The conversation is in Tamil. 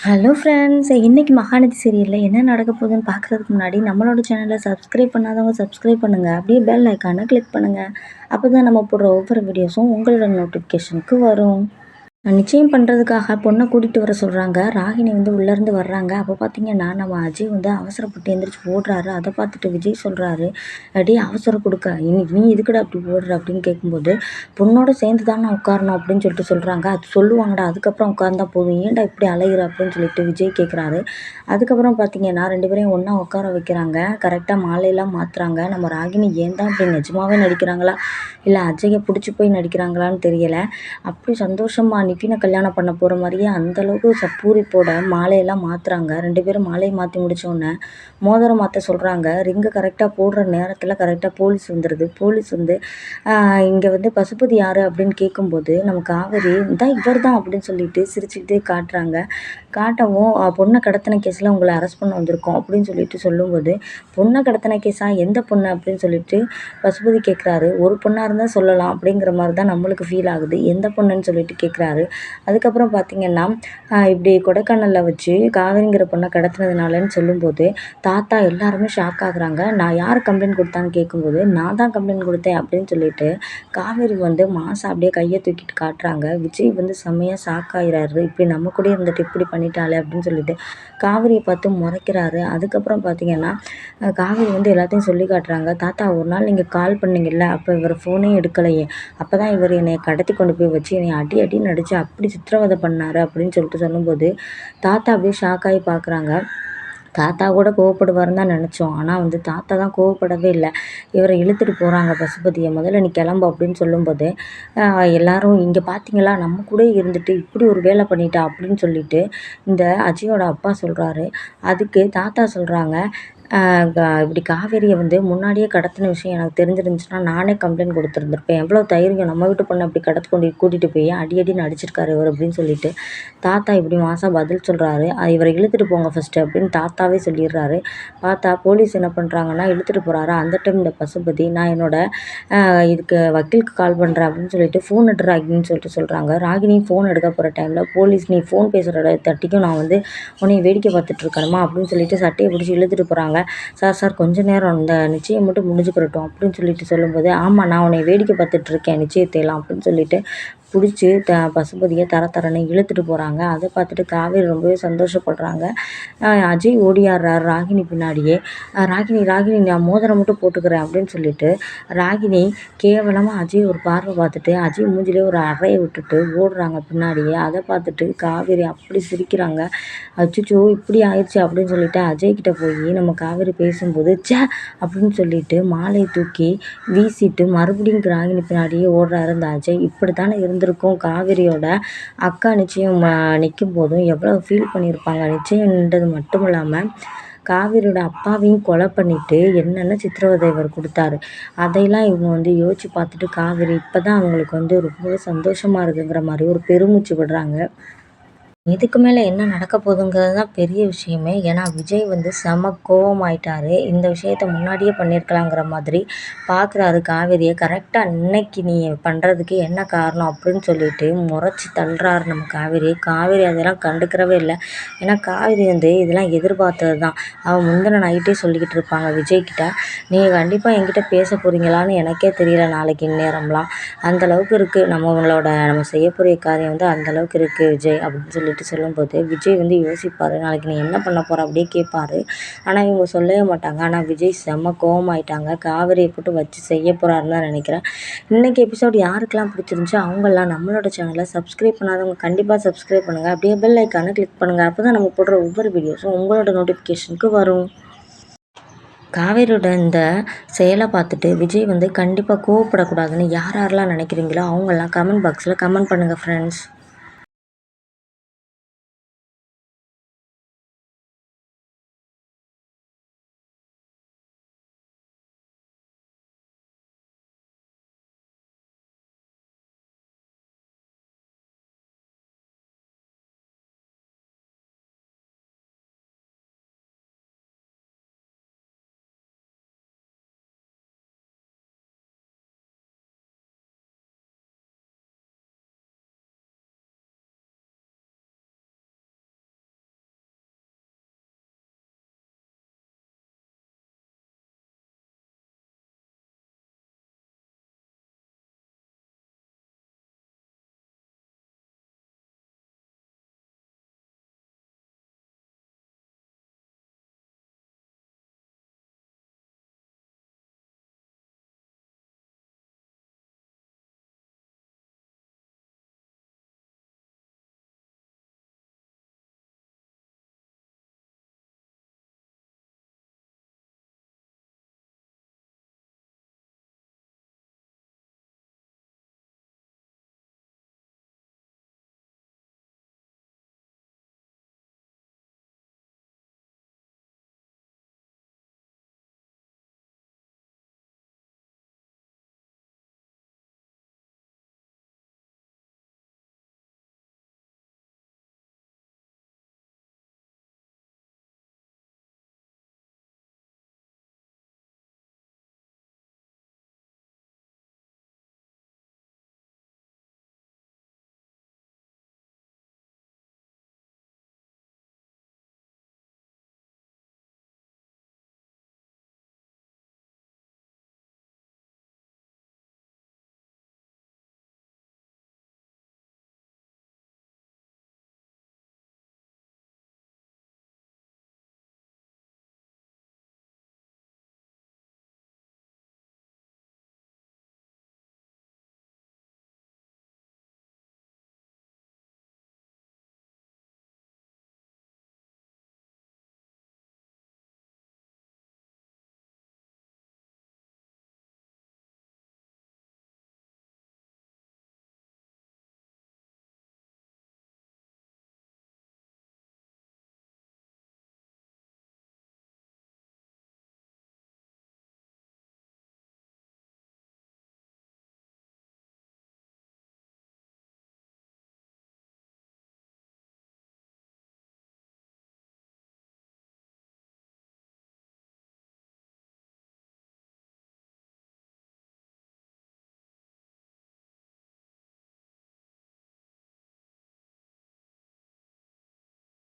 ஹலோ ஃப்ரெண்ட்ஸ் இன்றைக்கி மகாநதி சீரியலில் என்ன நடக்க போகுதுன்னு பார்க்குறதுக்கு முன்னாடி நம்மளோட சேனலை சப்ஸ்கிரைப் பண்ணாதவங்க சப்ஸ்கிரைப் பண்ணுங்கள் அப்படியே பெல் ஐக்கானை கிளிக் பண்ணுங்கள் அப்போ தான் நம்ம போடுற ஒவ்வொரு வீடியோஸும் உங்களோட நோட்டிஃபிகேஷனுக்கு வரும். நிச்சயம் பண்ணுறதுக்காக பொண்ணை கூட்டிகிட்டு வர சொல்கிறாங்க ராகினி வந்து உள்ளேருந்து வர்றாங்க. அப்போ பார்த்தீங்கன்னா நம்ம அஜய் வந்து அவசரப்பட்டு எந்திரிச்சு ஓடுறாரு. அதை பார்த்துட்டு விஜய் சொல்கிறாரு அடி அவசரம் கொடுக்க. இன்னைக்கு நீ எதுக்குடா அப்படி ஓடுற? அப்படின்னு கேட்கும்போது பொண்ணோட சேர்ந்து தான் நான் உட்காரணும் அப்படின்னு சொல்லிட்டு சொல்கிறாங்க அது சொல்லுவாங்கடா அதுக்கப்புறம் உட்கார்ந்தா போதும். ஏன்டா இப்படி அலைகிற அப்படின்னு சொல்லிட்டு விஜய் கேட்குறாரு அதுக்கப்புறம் பார்த்தீங்கன்னா ரெண்டு பேரையும் ஒன்றா உட்கார வைக்கிறாங்க. கரெக்டாக மாலையெல்லாம் மாற்றுறாங்க நம்ம ராகினி ஏன் தான் இப்படி நிஜமாவே நடிக்கிறாங்களா? இல்லை அஜயை பிடிச்சி போய் நடிக்கிறாங்களான்னு தெரியலை. அப்படி சந்தோஷமாக நிவினை கல்யாணம் பண்ண போகிற மாதிரியே அந்தளவுக்கு ச பூரிப்போட மாலையெல்லாம் மாற்றுறாங்க ரெண்டு பேரும் மாலையை மாற்றி முடித்தோடனே மோதிரம் மாற்ற சொல்கிறாங்க ரிங்கை கரெக்டாக போடுற நேரத்தில் கரெக்டாக போலீஸ் வந்துடுது போலீஸ் வந்து இங்கே வந்து பசுபதி யார்? அப்படின்னு கேட்கும்போது நம்ம காவேரி தான் இவர் தான் அப்படின்னு சொல்லிட்டு சிரிச்சுக்கிட்டே காட்டுறாங்க. காட்டவும் பொண்ணை கடத்தின கேஸில் உங்களை அரெஸ்ட் பண்ண வந்திருக்கோம் அப்படின்னு சொல்லிட்டு சொல்லும்போது பொண்ணை கடத்தின கேஸாக எந்த பொண்ணு? அப்படின்னு சொல்லிட்டு பசுபதி கேட்குறாரு ஒரு பொண்ணாக இருந்தால் சொல்லலாம் அப்படிங்கிற மாதிரி தான் நம்மளுக்கு ஃபீல் ஆகுது. எந்த பொண்ணுன்னு சொல்லிட்டு கேட்குறாரு அதுக்கப்புறம் பார்த்திங்கன்னா இப்படி கொடைக்கானலில் வச்சு காவேரிங்கிற பொண்ணை கடத்தினதுனாலன்னு சொல்லும்போது தாத்தா எல்லாருமே ஷாக் ஆகுறாங்க. நான் யார் கம்ப்ளைண்ட் கொடுத்தான்னு கேட்கும்போது நான் தான் கம்ப்ளைண்ட் கொடுத்தேன் அப்படின்னு சொல்லிட்டு காவேரி வந்து மாசம் அப்படியே கையை தூக்கிட்டு காட்டுறாங்க. விஜய் வந்து செம்மையாக ஷாக் ஆகிறாரு இப்படி நம்ம கூட இருந்துட்டு இப்படி பண்ணிட்டாளே அப்படின்னு சொல்லிட்டு காவிரியை பார்த்து முறைக்கிறாரு. அதுக்கப்புறம் பார்த்தீங்கன்னா காவேரி வந்து எல்லாத்தையும் சொல்லி காட்டுறாங்க. தாத்தா ஒரு நாள் நீங்கள் கால் பண்ணீங்கல்ல அப்போ இவர் ஃபோனே எடுக்கலையே. அப்போ தான் இவர் என்னை கடத்தி கொண்டு போய் வச்சு என்னை அடி அடி நடித்து அப்படி சித்திரவதை பண்ணார் அப்படின்னு சொல்லிட்டு சொல்லும்போது தாத்தா அப்படியே ஷாக் ஆகி பார்க்குறாங்க. தாத்தா கூட கோவப்படுவாருன்னு தான் நினச்சோம். ஆனால் வந்து தாத்தா தான் கோவப்படவே இல்லை. இவரை இழுத்துட்டு போகிறாங்க பசுபதியை. முதல்ல நீ கிளம்பு அப்படின்னு சொல்லும்போது எல்லாரும் இங்கே பார்த்தீங்களா நம்ம கூட இருந்துட்டு இப்படி ஒரு வேலை பண்ணிட்டா? அப்படின்னு சொல்லிட்டு இந்த அஜயோட அப்பா சொல்கிறாரு அதுக்கு தாத்தா சொல்கிறாங்க இப்படி காவேரியை வந்து முன்னாடியே கடத்தின விஷயம் எனக்கு தெரிஞ்சிருந்துச்சுன்னா நானே கம்ப்ளைண்ட் கொடுத்துருந்துருப்பேன். எவ்வளோ தைரியம் நம்ம வீட்டு பொண்ணை அப்படி கடத்தி கொண்டு கூட்டிகிட்டு போய் அடி அடின்னு அடிச்சிருக்காரு இவர் அப்படின்னு சொல்லிட்டு. தாத்தா இப்படி மாதம் பதில் சொல்கிறாரு இவரை இழுத்துட்டு போங்க ஃபஸ்ட்டு அப்படின்னு தாத்தாவே சொல்லிடுறாரு. பார்த்தா போலீஸ் என்ன பண்ணுறாங்கன்னா இழுத்துட்டு போகிறாரு அந்த டைம் இந்த பசுபதி நான் என்னோட இதுக்கு வக்கீலுக்கு கால் பண்ணுறேன் அப்படின்னு சொல்லிட்டு ஃபோன் எடுற ராகினின்னு சொல்லிட்டு சொல்கிறாங்க ராகினி ஃபோன் எடுக்க போகிற டைமில் போலீஸ் நீ ஃபோன் பேசுகிற தட்டிக்கும் நான் வந்து உன்னை வேடிக்கை பார்த்துட்ருக்கணுமா அப்படின்னு சொல்லிட்டு சட்டையை பிடிச்சி இழுத்துட்டு போகிறாங்க சார் சார் கொஞ்சம் நேரம் இந்த நிச்சயம் மட்டும் முடிஞ்சுக்கிறட்டும் அப்படின்னு சொல்லிட்டு சொல்லும்போது ஆமாம் நான் உன்னை வேடிக்கை பார்த்துட்ருக்கேன் நிச்சயத்தை எல்லாம் அப்படின்னு சொல்லிட்டு பிடிச்சி த பசுபதியை தர தரன்னு இழுத்துட்டு போகிறாங்க அதை பார்த்துட்டு காவேரி ரொம்பவே சந்தோஷப்படுறாங்க. அஜய் ஓடியாடுறார் ராகினி பின்னாடியே. ராகினி ராகினி நான் மோதிரம் மட்டும் போட்டுக்கிறேன் அப்படின்னு சொல்லிட்டு ராகினி கேவலமாக அஜய் ஒரு பார்வை பார்த்துட்டு அஜய் மூஞ்சிலே ஒரு அறையை விட்டுட்டு ஓடுறாங்க பின்னாடியே. அதை பார்த்துட்டு காவேரி அப்படி சிரிக்கிறாங்க. அச்சுச்சோ இப்படி ஆயிடுச்சு அப்படின்னு சொல்லிட்டு அஜய் கிட்ட போய் நம்ம காவேரி பேசும்போது சே அப்படின்னு சொல்லிட்டு மாலையை தூக்கி வீசிட்டு மறுபடியும் ராகினி பின்னாடியே ஓடுறாரு அந்த அஜய். இப்படி தானே இருந்து இருந்திருக்கும் காவேரியோட அக்கா நிச்சயம் நிற்கும் போதும் எவ்வளோ ஃபீல் பண்ணியிருப்பாங்க நிச்சயம்ன்றது மட்டும் இல்லாமல் காவேரியோட அப்பாவையும் கொலை பண்ணிவிட்டு என்னென்ன சித்திரவதை இவர் கொடுத்தாரு அதையெல்லாம் இவங்க வந்து யோசித்து பார்த்துட்டு காவேரி இப்போ தான் அவங்களுக்கு வந்து ரொம்பவே சந்தோஷமாக இருக்குங்கிற மாதிரி ஒரு பெருமூச்சு விடுறாங்க. இதுக்கு மேலே என்ன நடக்க போகுதுங்கிறது தான் பெரிய விஷயமே. ஏன்னா விஜய் வந்து செம கோவமாயிட்டார். இந்த விஷயத்த முன்னாடியே பண்ணியிருக்கலாங்கிற மாதிரி பார்க்குறாரு காவேரியை. கரெக்டாக இன்னைக்கு நீ பண்ணுறதுக்கு என்ன காரணம் அப்படின்னு சொல்லிட்டு முறைச்சி தள்ளுறாரு நம்ம காவேரி காவேரி அதெல்லாம் கண்டுக்கிறவே இல்லை. ஏன்னா காவேரி வந்து இதெல்லாம் எதிர்பார்த்தது தான். அவன் முந்தின நைட்டே சொல்லிக்கிட்டு இருப்பாங்க விஜய்கிட்ட நீங்கள் கண்டிப்பாக என்கிட்ட பேச போகிறீங்களான்னு எனக்கே தெரியல நாளைக்கு இந்நேரம்லாம். அந்தளவுக்கு இருக்குது நம்மளோட நம்ம செய்யக்கூடிய காரியம் வந்து அந்தளவுக்கு இருக்குது விஜய் அப்படின்னு சொல்லிட்டு சொல்லிட்டு சொல்லும்போது விஜய் வந்து யோசிப்பார் நாளைக்கு நீ என்ன பண்ண போகிற அப்படியே கேட்பாரு ஆனால் இவங்க சொல்லவே மாட்டாங்க. ஆனால் விஜய் செம்ம கோவமாயிட்டாங்க. காவிரியை போட்டு வச்சு செய்ய போகிறாருன்னு தான் நினைக்கிறேன். இன்றைக்கி எபிசோட் யாருக்கெல்லாம் பிடிச்சிருந்துச்சோ அவங்கெல்லாம் நம்மளோட சேனலை சப்ஸ்கிரைப் பண்ணாதவங்க கண்டிப்பாக சப்ஸ்கிரைப் பண்ணுங்கள் அப்படியே பெல் ஐக்கானை கிளிக் பண்ணுங்கள் அப்போ தான் நம்ம போடுற ஒவ்வொரு வீடியோஸும் உங்களோட நோட்டிஃபிகேஷனுக்கு வரும். காவேரியோட இந்த செயலை பார்த்துட்டு விஜய் வந்து கண்டிப்பாக கோவப்படக்கூடாதுன்னு யார் யாரெல்லாம் நினைக்கிறீங்களோ அவங்கெல்லாம் கமெண்ட் பாக்ஸில் கமெண்ட் பண்ணுங்கள் ஃப்ரெண்ட்ஸ்